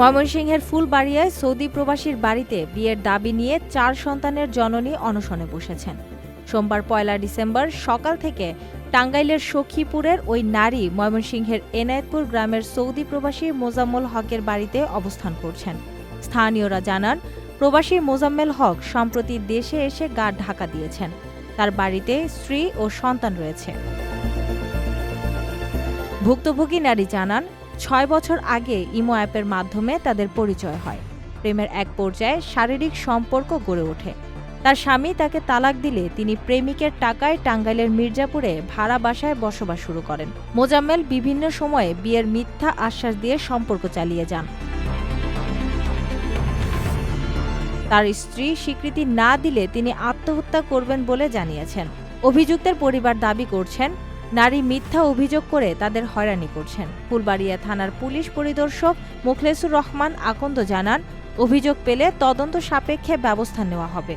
ময়মনসিংহের ফুলবাড়িয়ায় সৌদি প্রবাসীর বাড়িতে বিয়ের দাবি নিয়ে চার সন্তানের জননী অনশনে বসেছেন। সোমবার পয়লা ডিসেম্বর সকাল থেকে টাঙ্গাইলের সখীপুরের ওই নারী ময়মনসিংহের এনায়েতপুর গ্রামের সৌদি প্রবাসী মোজাম্মল হকের বাড়িতে অবস্থান করছেন। স্থানীয়রা জানান, প্রবাসী মোজাম্মেল হক সম্প্রতি দেশে এসে গা ঢাকা দিয়েছেন। তার বাড়িতে স্ত্রী ও সন্তান রয়েছে। ভুক্তভোগী নারী জানান ছয় বছর আগে ইমো অ্যাপের মাধ্যমে তাদের পরিচয় হয়। প্রেমের এক পর্যায়ে শারীরিক সম্পর্ক গড়ে ওঠে। তার স্বামী তাকে তালাক দিলে তিনি প্রেমিকের টাকায় টাঙ্গাইলের মির্জাপুরে ভাড়া বাসায় বসবাস শুরু করেন। মোজাম্মেল বিভিন্ন সময়ে বিয়ের মিথ্যা আশ্বাস দিয়ে সম্পর্ক চালিয়ে যান। তার স্ত্রী স্বীকৃতি না দিলে তিনি আত্মহত্যা করবেন বলে জানিয়েছেন। অভিযুক্তের পরিবার দাবি করছেন নারী মিথ্যা অভিযোগ করে তাদের হয়রানি করছেন। ফুলবাড়িয়া থানার পুলিশ পরিদর্শক মুখলেসুর রহমান আকন্দ জানান, অভিযোগ পেলে তদন্ত সাপেক্ষে ব্যবস্থা নেওয়া হবে।